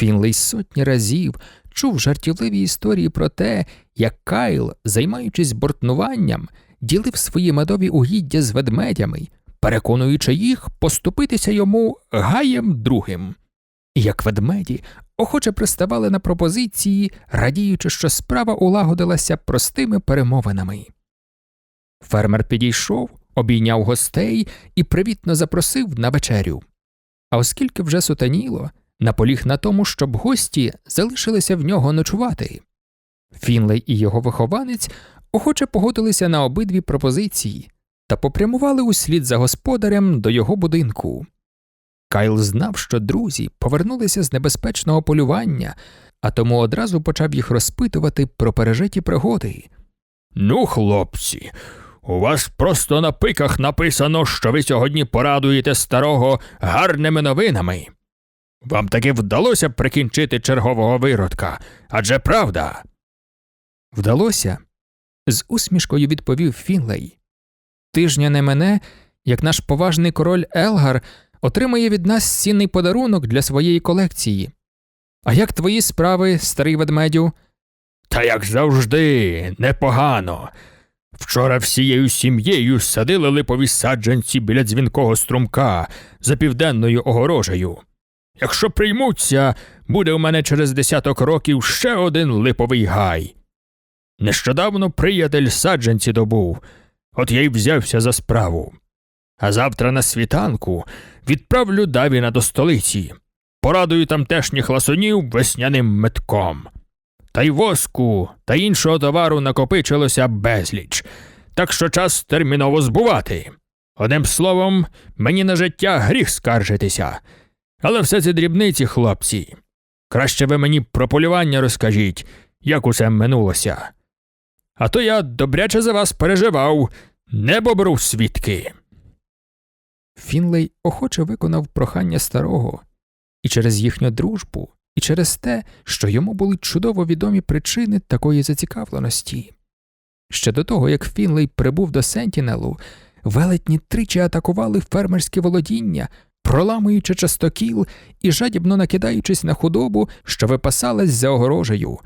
Фінлей сотні разів чув жартівливі історії про те, як Кайл, займаючись бортнуванням, ділив свої медові угіддя з ведмедями, переконуючи їх поступитися йому гаєм другим. Як ведмеді охоче приставали на пропозиції, радіючи, що справа улагодилася простими перемовинами. Фермер підійшов, обійняв гостей і привітно запросив на вечерю. А оскільки вже сутаніло, наполіг на тому, щоб гості залишилися в нього ночувати. Фінлей і його вихованець охоче погодилися на обидві пропозиції та попрямували услід за господарем до його будинку. Кайл знав, що друзі повернулися з небезпечного полювання, а тому одразу почав їх розпитувати про пережиті пригоди. Ну, хлопці, у вас просто на пиках написано, що ви сьогодні порадуєте старого гарними новинами. Вам таки вдалося прикінчити чергового виродка, адже правда. Вдалося? з усмішкою відповів Фінлей. Тижня не мене, як наш поважний король Елгар отримає від нас цінний подарунок для своєї колекції. А як твої справи, старий ведмедю? Та як завжди, непогано. Вчора всією сім'єю садили липові саджанці біля дзвінкого струмка за південною огорожею. Якщо приймуться, буде у мене через десяток років ще один липовий гай. Нещодавно приятель саджанці добув, от я й взявся за справу. А завтра на світанку відправлю Давіна до столиці, порадую тамтешніх ласунів весняним метком. Та й воску та іншого товару накопичилося безліч, так що час терміново збувати. Одним словом, мені на життя гріх скаржитися. Але все це дрібниці, хлопці. Краще ви мені про полювання розкажіть, як усе минулося. А то я добряче за вас переживав, небо беру свідки. Фінлей охоче виконав прохання старого, і через їхню дружбу, і через те, що йому були чудово відомі причини такої зацікавленості. Ще до того, як Фінлей прибув до Сентінелу, велетні тричі атакували фермерські володіння, проламуючи частокіл і жадібно накидаючись на худобу, що випасалась за огорожею.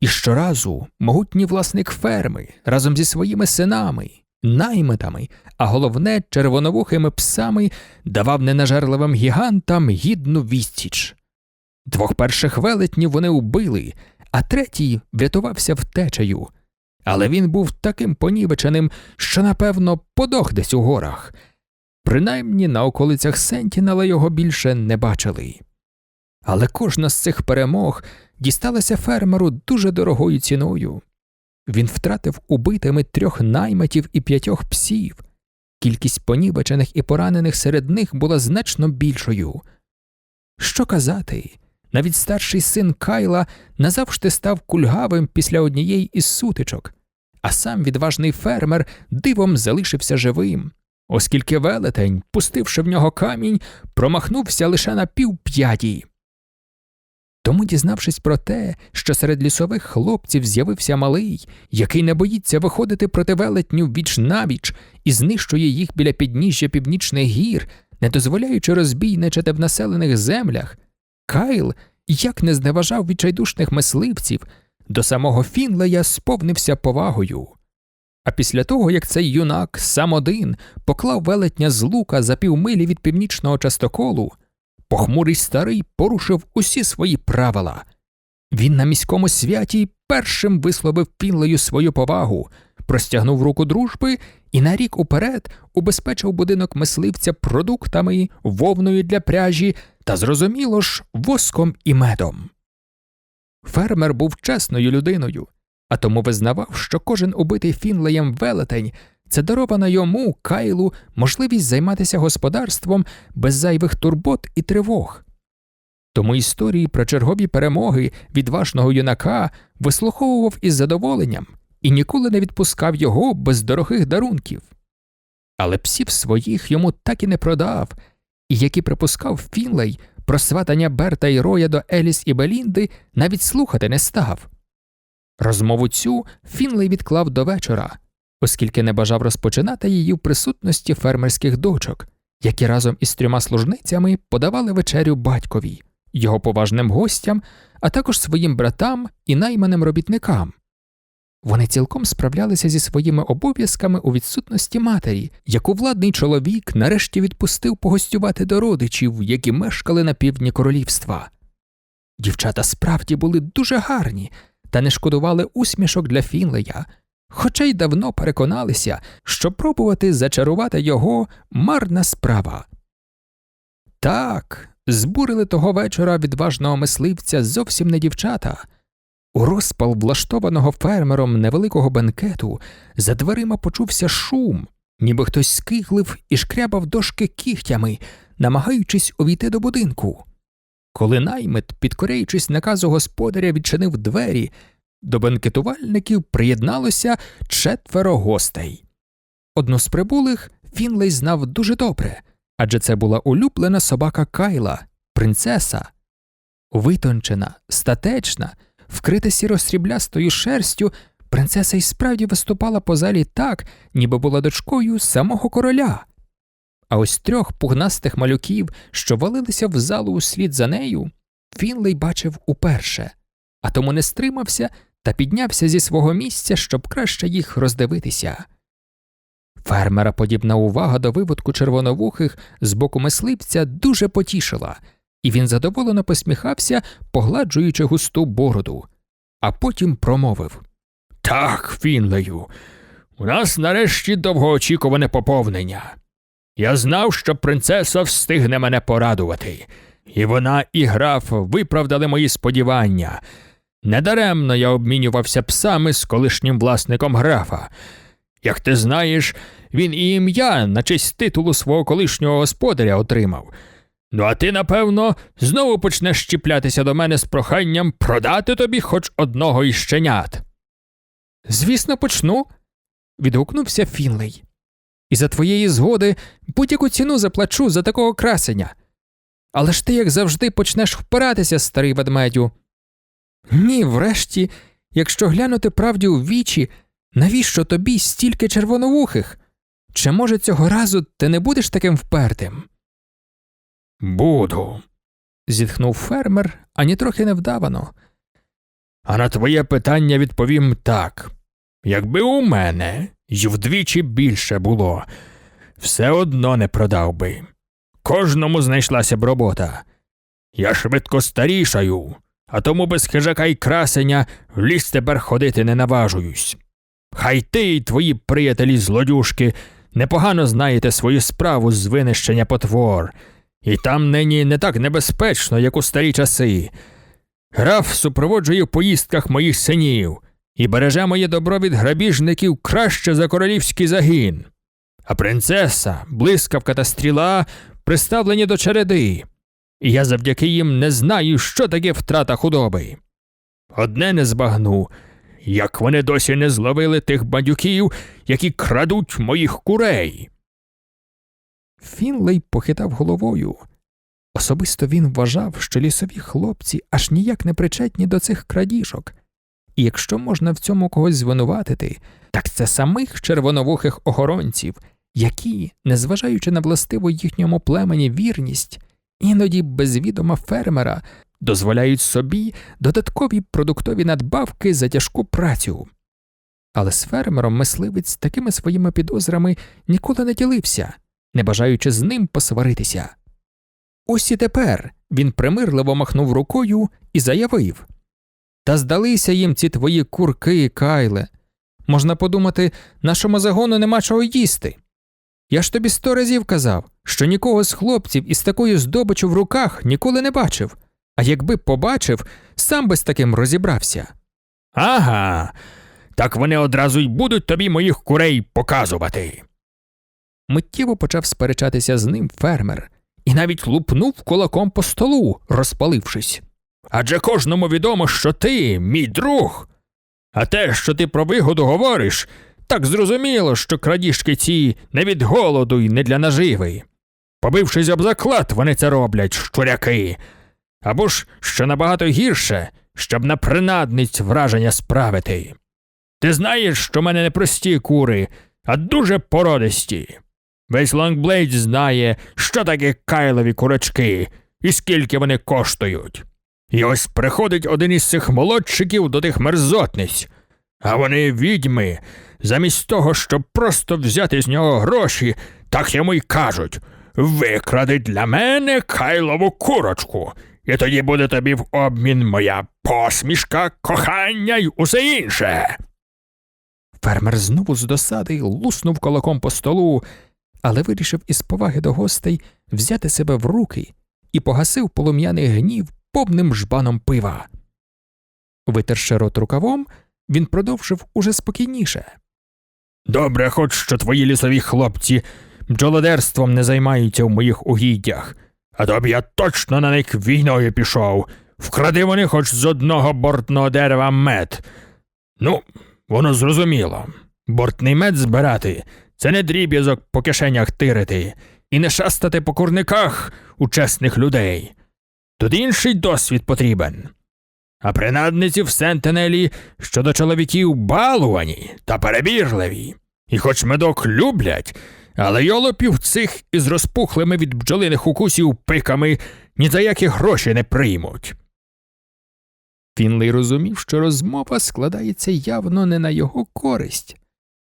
І щоразу могутній власник ферми разом зі своїми синами, наймитами, а головне червоновухими псами давав ненажерливим гігантам гідну відсіч. Двох перших велетнів вони убили, а третій врятувався втечею. Але він був таким понівеченим, що, напевно, подох десь у горах. Принаймні на околицях Сентінела його більше не бачили. Але кожна з цих перемог дісталася фермеру дуже дорогою ціною. Він втратив убитими трьох найматів і п'ятьох псів. Кількість понівечених і поранених серед них була значно більшою. Що казати, навіть старший син Кайла назавжди став кульгавим після однієї із сутичок, а сам відважний фермер дивом залишився живим, оскільки велетень, пустивши в нього камінь, промахнувся лише на півп'яті. Тому, дізнавшись про те, що серед лісових хлопців з'явився малий, який не боїться виходити проти велетню віч навіч і знищує їх біля підніжжя північних гір, не дозволяючи розбійничати в населених землях, Кайл, як не зневажав відчайдушних мисливців, до самого Фінлея сповнився повагою. А після того, як цей юнак сам один поклав велетня з лука за півмилі від північного частоколу, похмурий старий порушив усі свої правила. Він на міському святі першим висловив Фінлею свою повагу, простягнув руку дружби і на рік уперед убезпечив будинок мисливця продуктами, вовною для пряжі та, зрозуміло ж, воском і медом. Фермер був чесною людиною, а тому визнавав, що кожен убитий Фінлеєм велетень це дарована йому, Кайлу, можливість займатися господарством без зайвих турбот і тривог. Тому історії про чергові перемоги відважного юнака вислуховував із задоволенням і ніколи не відпускав його без дорогих дарунків. Але псів своїх йому так і не продав, і як і припускав Фінлей, про сватання Берта і Роя до Еліс і Белінди навіть слухати не став. Розмову цю Фінлей відклав до вечора оскільки не бажав розпочинати її в присутності фермерських дочок, які разом із трьома служницями подавали вечерю батькові, його поважним гостям, а також своїм братам і найманим робітникам. Вони цілком справлялися зі своїми обов'язками у відсутності матері, яку владний чоловік нарешті відпустив погостювати до родичів, які мешкали на півдні королівства. Дівчата справді були дуже гарні та не шкодували усмішок для Фінлея, хоча й давно переконалися, що пробувати зачарувати його марна справа. Так, збурили того вечора відважного мисливця зовсім не дівчата. У розпал влаштованого фермером невеликого бенкету за дверима почувся шум, ніби хтось скиглив і шкрябав дошки кігтями, намагаючись увійти до будинку. Коли наймит, підкоряючись наказу господаря, відчинив двері, до бенкетувальників приєдналося четверо гостей. Одну з прибулих Фінлей знав дуже добре, адже це була улюблена собака Кайла, принцеса. Витончена, статечна, вкрита сіро-сріблястою шерстю, принцеса й справді виступала по залі так, ніби була дочкою самого короля. А ось трьох пугнастих малюків, що валилися в залу услід за нею, Фінлей бачив уперше, а тому не стримався та піднявся зі свого місця, щоб краще їх роздивитися. Фермера подібна увага до виводку червоновухих з боку мисливця дуже потішила, і він задоволено посміхався, погладжуючи густу бороду, а потім промовив Так, Фінлею, у нас нарешті довгоочікуване поповнення. Я знав, що принцеса встигне мене порадувати, і вона і граф виправдали мої сподівання. Недаремно я обмінювався псами з колишнім власником графа. Як ти знаєш, він і ім'я на честь титулу свого колишнього господаря отримав. Ну, а ти, напевно, знову почнеш щіплятися до мене з проханням продати тобі хоч одного із щенят. Звісно, почну. відгукнувся Фінлей. І за твоєї згоди будь-яку ціну заплачу за такого красення. Але ж ти, як завжди, почнеш впиратися, старий ведмедю. Ні, врешті, якщо глянути правді у вічі, навіщо тобі стільки червоновухих? Чи може цього разу ти не будеш таким впертим? Буду. зітхнув фермер, ані трохи невдавано. А на твоє питання відповім так. Якби у мене й вдвічі більше було, все одно не продав би. Кожному знайшлася б робота. Я швидко старішаю, а тому без хижака й красення в ліс тепер ходити не наважуюсь. Хай ти й твої приятелі злодюшки непогано знаєте свою справу з винищення потвор, і там нині не так небезпечно, як у старі часи. Граф супроводжує в поїздках моїх синів і береже моє добро від грабіжників краще за королівський загін. А принцеса, блискавка та стріла приставлені до череди, і я завдяки їм не знаю, що таке втрата худоби. Одне не збагну, як вони досі не зловили тих бандюків, які крадуть моїх курей. Фінлей похитав головою. Особисто він вважав, що лісові хлопці аж ніяк не причетні до цих крадіжок, і якщо можна в цьому когось звинуватити, так це самих червоновухих охоронців, які, незважаючи на властиву їхньому племені вірність, іноді без відома фермера дозволяють собі додаткові продуктові надбавки за тяжку працю. Але з фермером мисливець такими своїми підозрами ніколи не ділився, не бажаючи з ним посваритися. Ось і тепер він примирливо махнув рукою і заявив Та здалися їм ці твої курки, Кайле. Можна подумати, нашому загону нема чого їсти. Я ж тобі сто разів казав, що нікого з хлопців із такою здобичу в руках ніколи не бачив, а якби побачив, сам би з таким розібрався. Ага, так вони одразу й будуть тобі моїх курей показувати. Миттєво почав сперечатися з ним фермер і навіть лупнув кулаком по столу, розпалившись. Адже кожному відомо, що ти, мій друг. А те, що ти про вигоду говориш, так зрозуміло, що крадіжки ці не від голоду й не для наживи. Побившись об заклад, вони це роблять, щуряки. Або ж, що набагато гірше, щоб на принадниць враження справити. Ти знаєш, що в мене не прості кури, а дуже породисті. Весь Лонгблейд знає, що таке кайлові курочки, і скільки вони коштують. І ось приходить один із цих молодчиків до тих мерзотниць, а вони відьми, замість того, щоб просто взяти з нього гроші, так йому й кажуть викради для мене кайлову курочку, і тоді буде тобі в обмін моя посмішка, кохання й усе інше. Фермер знову з досади луснув кулаком по столу, але вирішив із поваги до гостей взяти себе в руки і погасив полум'яний гнів повним жбаном пива. Витерши рот рукавом, він продовжив уже спокійніше. Добре, хоч що твої лісові хлопці бджолодерством не займаються в моїх угіддях, а то б я точно на них війною пішов. Вкради вони хоч з одного бортного дерева мед. Ну, воно зрозуміло. Бортний мед збирати це не дріб'язок по кишенях тирити і не шастати по курниках у чесних людей. Тут інший досвід потрібен. А принадниці в Сентенелі щодо чоловіків балувані та перебірливі, і хоч медок люблять, але йолопів цих із розпухлими від бджолиних укусів пиками ні за які гроші не приймуть. Фінлей розумів, що розмова складається явно не на його користь,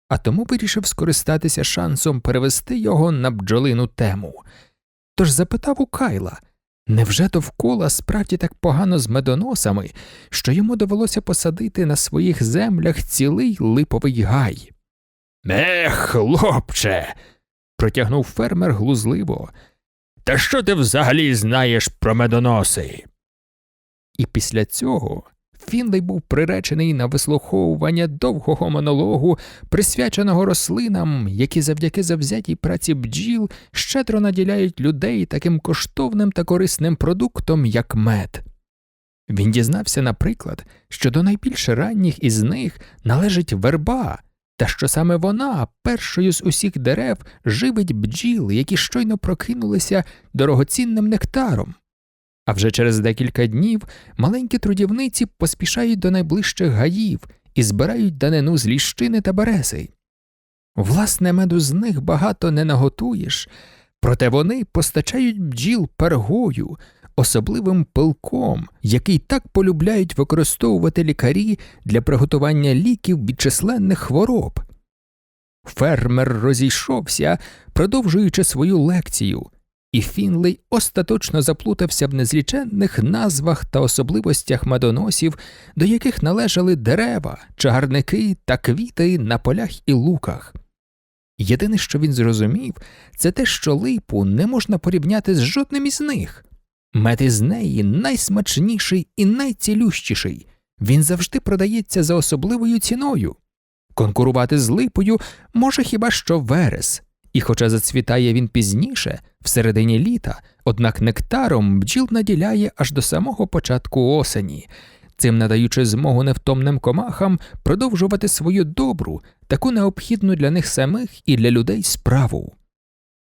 а тому вирішив скористатися шансом перевести його на бджолину тему. Тож запитав у Кайла, невже довкола справді так погано з медоносами, що йому довелося посадити на своїх землях цілий липовий гай? Ех, хлопче. протягнув фермер глузливо, Та що ти взагалі знаєш про медоноси? і після цього Фінлей був приречений на вислуховування довгого монологу, присвяченого рослинам, які завдяки завзятій праці бджіл щедро наділяють людей таким коштовним та корисним продуктом, як мед. Він дізнався, наприклад, що до найбільш ранніх із них належить верба, та що саме вона першою з усіх дерев живить бджіл, які щойно прокинулися дорогоцінним нектаром. А вже через декілька днів маленькі трудівниці поспішають до найближчих гаїв і збирають данину з ліщини та берези. Власне, меду з них багато не наготуєш, проте вони постачають бджіл пергою, особливим пилком, який так полюбляють використовувати лікарі для приготування ліків від численних хвороб. Фермер розійшовся, продовжуючи свою лекцію, і Фінлей остаточно заплутався в незліченних назвах та особливостях медоносів, до яких належали дерева, чагарники та квіти на полях і луках. Єдине, що він зрозумів, це те, що липу не можна порівняти з жодним із них. Мед із неї найсмачніший і найцілющіший, він завжди продається за особливою ціною. Конкурувати з липою може хіба що верес, і хоча зацвітає він пізніше, в середині літа, однак нектаром бджіл наділяє аж до самого початку осені, цим надаючи змогу невтомним комахам продовжувати свою добру, таку необхідну для них самих і для людей справу.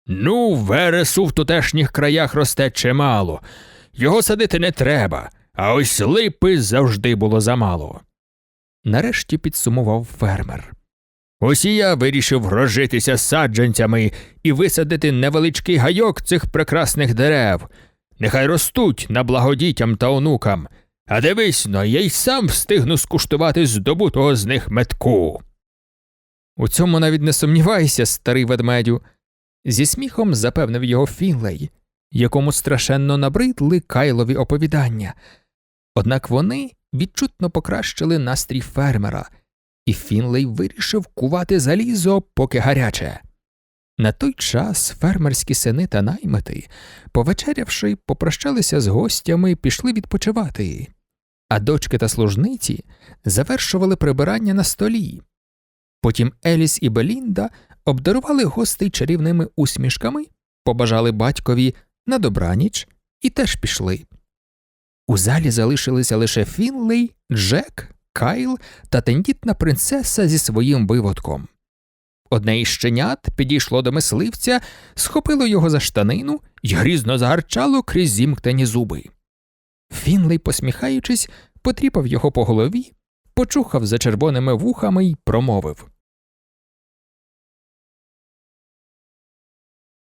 Ну, вересу в тутешніх краях росте чимало. Його садити не треба, а ось липи завжди було замало. Нарешті підсумував фермер. Ось я вирішив розжитися саджанцями і висадити невеличкий гайок цих прекрасних дерев. Нехай ростуть на благодітям та онукам. А дивись но, я й сам встигну скуштувати здобутого з них метку. У цьому навіть не сумнівайся, старий ведмедю, зі сміхом запевнив його Фінлей, якому страшенно набридли кайлові оповідання. Однак вони відчутно покращили настрій фермера, і Фінлей вирішив кувати залізо, поки гаряче. На той час фермерські сини та наймити, повечерявши, попрощалися з гостями пішли відпочивати, а дочки та служниці завершували прибирання на столі. Потім Еліс і Белінда обдарували гостей чарівними усмішками, побажали батькові на добраніч і теж пішли. У залі залишилися лише Фінлей, Джек, Кайл та тендітна принцеса зі своїм виводком. Одне із щенят підійшло до мисливця, схопило його за штанину й грізно загарчало крізь зімкнені зуби. Фінлей, посміхаючись, потріпав його по голові, почухав за червоними вухами й промовив